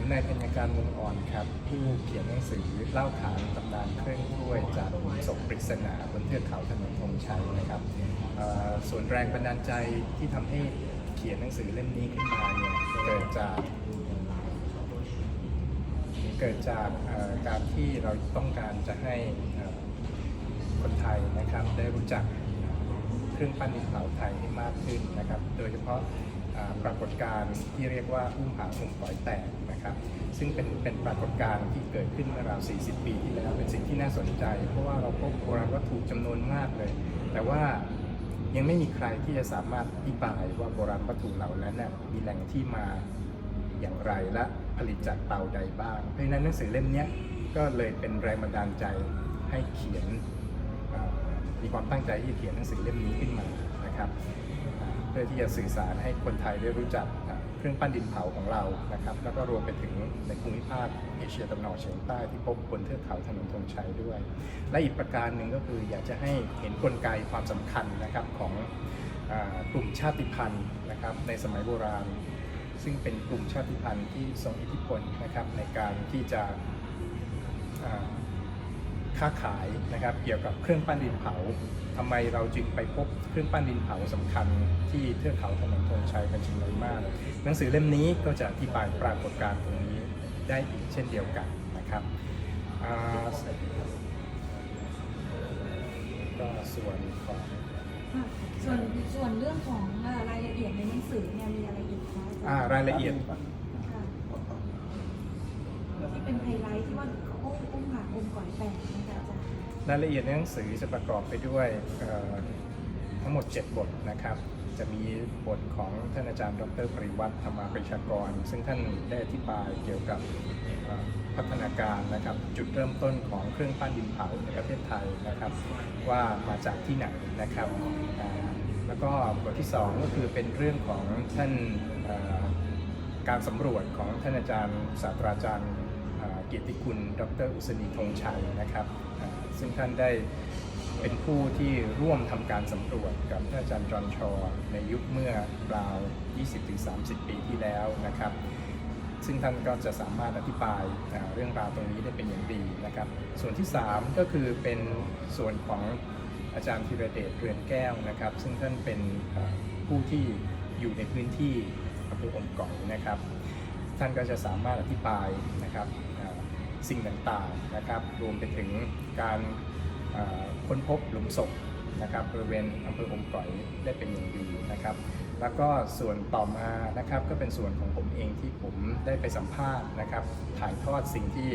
ผมนายธัญการวงอ่อนครับผู้เขียนหนังสือเล่าขานตำนานเครื่องกล้วยจากศพปริศนาบนเทือกเขาถนนธงชัยนะครับส่วนแรงบันดาลใจที่ทำให้เขียนหนังสือเล่มนี้ขึ้นมาเนี่ยเกิดจากเกิดจากการที่เราต้องการจะให้คนไทยนะครับได้รู้จัก เครื่องปั้นดินเผาไทยให้มากขึ้นนะครับ โดยเฉพาะปรากฏการณ์ที่เรียกว่าอุ้มผางหุ่มฝอยแตกนะครับ ซึ่งเป็นเป็นปรากฏการณ์ที่เกิดขึ้นเมื่อราว 40 ปีที่แล้วเป็นสิ่งที่น่าสนใจ เพราะว่าเราพบโบราณวัตถุจำนวนมากเลย แต่ว่ายังไม่มีใครที่จะสามารถอธิบายว่าโบราณวัตถุเหล่านั้นนะมีแหล่งที่มาอย่างไรและผลิตจากเตาใดบ้าง เพราะฉะนั้นหนังสือเล่มนี้ก็เลยเป็นแรงบันดาลใจให้เขียนมีความตั้งใจที่จะเขียนหนังสือเล่มนี้ พื่อที่จะสื่อสารให้คนไทยได้รู้จักเครื่องปั้นดินเผาของเรานะครับ แล้วก็รวมไปถึงในภูมิภาคเอเชียตะวันออกเฉียงใต้ที่พบบนเทือกเขาถนนธงชัยด้วย และอีกประการหนึ่งก็คืออยากจะให้เห็นกลไกความสำคัญนะครับของกลุ่มชาติพันธุ์นะครับในสมัยโบราณ ซึ่งเป็นกลุ่มชาติพันธุ์ที่ทรงอิทธิพลนะครับในการที่จะ ค้าขายนะครับ เกี่ยวกับเครื่องปั้นดินเผาทำไมเราจึงไปพบเครื่องปั้นดินเผาสำคัญ ที่เทือกเขาถนนธงชัยเป็นจำนวนมากหนังสือเล่มนี้ก็จะอธิบายปรากฏการณ์ตรงนี้ได้อีกเช่นเดียวกันนะครับอ่าก็ส่วนของค่ะส่วนส่วนเรื่องของเอ่อรายละเอียดในหนังสือเนี่ยมีอะไรอีกคะอ่ารายละเอียดค่ะที่เป็นไฮไลท์ที่ว่า รายละเอียดในหนังสือจะประกอบไปด้วยทั้งหมด 7 บทนะครับ จะมีบทของท่านอาจารย์ดรปริวัติธรรมาปริชากร ซึ่งท่านได้อธิบายเกี่ยวกับพัฒนาการนะครับจุดเริ่มต้นของเครื่องปั้นดินเผาในประเทศไทยนะครับ ว่ามาจากที่ไหนนะครับ แล้วก็บทที่ 2 ก็คือเป็นเรื่องของท่านการสำรวจของท่านอาจารย์ศาสตราจารย์เกียรติคุณ ดรอุศนีธงชัยนะครับ ซึ่งท่านได้เป็นผู้ที่ร่วมทำการสำรวจกับท่านอาจารย์จอห์นชอ ในยุคเมื่อราว 20-30 ปีที่แล้วนะครับ ซึ่งท่านก็จะสามารถอธิบายเรื่องราวตรงนี้ได้เป็นอย่างดีนะครับ ส่วนที่ 3 ก็คือเป็นส่วนของอาจารย์ธีรเดชเรือนแก้วนะครับ ซึ่งท่านเป็นผู้ที่อยู่ในพื้นที่อำเภออมก๋อยนะครับ ท่านก็จะสามารถอธิบายนะครับ สิ่งต่างๆนะครับรวมไปถึงการค้นพบหลุมศพนะครับบริเวณอำเภออมก๋อยได้เป็นอย่างดีนะครับ แล้วก็ส่วนต่อมานะครับก็เป็นส่วนของผมเองที่ผมได้ไปสัมภาษณ์นะครับ ถ่ายทอดสิ่งที่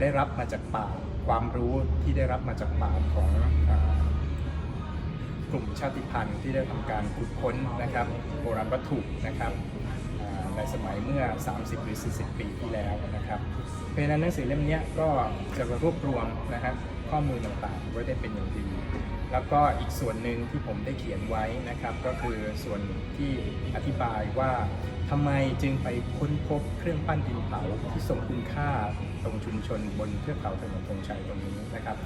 ได้รับมาจากป่าความรู้ที่ได้รับมาจากป่าของอกลุ่มชาติพันธุ์ที่ได้ทำการขุดค้นนะครับโบราณวัตถุนะครับ ในสมัยเมื่อ 30 หรือ 40 ปีที่แล้วนะครับเพราะฉะนั้นหนังสือเล่มนี้ก็จะรวบรวมนะฮะข้อมูลต่างๆไว้ได้เป็นอย่างดี แล้วก็อีกส่วนหนึ่งที่ผมได้เขียนไว้นะครับ ก็คือส่วนที่อธิบายว่าทำไมจึงไปค้นพบเครื่องปั้นดินเผาที่ทรงคุณค่าตรงชุมชนบนเทือกเขาถนนธงชัยตรงนี้นะครับ